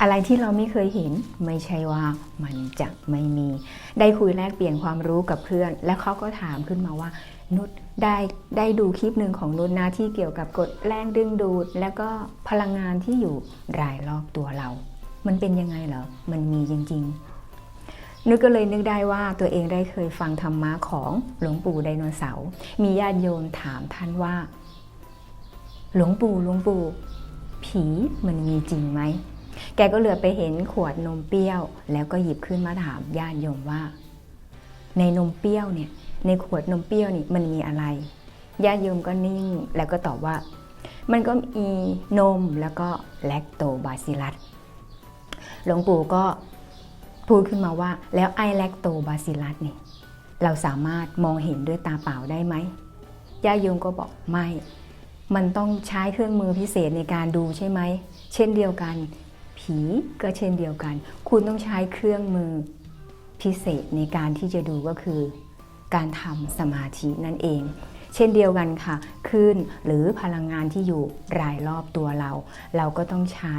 อะไรที่เราไม่เคยเห็นไม่ใช่ว่ามันจะไม่มี ได้คุยแลกเปลี่ยนความรู้กับเพื่อน และเขาก็ถามขึ้นมาว่า นุชได้ได้ดูคลิปหนึ่งของนุชนะที่เกี่ยวกับกฎแรงดึงดูด แล้วก็พลังงานที่อยู่รายรอบตัวเรา มันเป็นยังไงเหรอมันมีจริง ๆ นุชก็เลยนึกได้ว่าตัวเองได้เคยฟังธรรมะของหลวงปู่ไดโนเสาร์มีญาติโยมถามท่านว่า หลวงปู่หลวงปู่ ผีมันมีจริงไหม แกก็เหลือไปเห็นขวดนมเปรี้ยว แล้วก็หยิบขึ้นมาถามญาติโยมว่า ในนมเปรี้ยวเนี่ย ในขวดนมเปรี้ยวนี่มันมีอะไรญาติโยมก็นิ่งแล้วก็ตอบว่า มันก็มีนมแล้วก็แลคโตบาซิลัสหลวงปู่ก็พูดขึ้นมาว่า แล้วไอแลคโตบาซิลัสเนี่ยเราสามารถมองเห็นด้วยตาเปล่าได้ไหมญาติโยมก็บอกไม่ มันต้องใช้เครื่องมือพิเศษในการดูใช่ไหม เช่นเดียวกัน ผีก็เช่นเดียวกัน คุณต้องใช้เครื่องมือพิเศษในการที่จะดูก็คือ การทำสมาธินั่นเอง เช่นเดียวกันค่ะคลื่นหรือพลังงานที่อยู่รายรอบตัวเรา เราก็ต้องใช้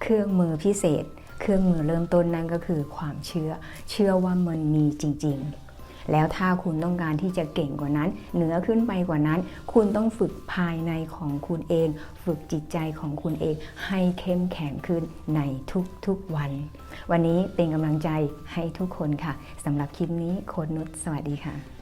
เครื่องมือพิเศษ เครื่องมือเริ่มต้นนั่นก็คือความเชื่อ เชื่อว่ามันมีจริง ๆ แล้วถ้าคุณต้องการที่จะเก่งกว่านั้น เหนือขึ้นไปกว่านั้น คุณต้องฝึกภายในของคุณเอง ฝึกจิตใจของคุณเอง ให้เข้มแข็งขึ้นในทุกๆวัน วันนี้เป็นกำลังใจให้ทุกคนค่ะสำหรับคลิปนี้โค้ดนุชสวัสดีค่ะ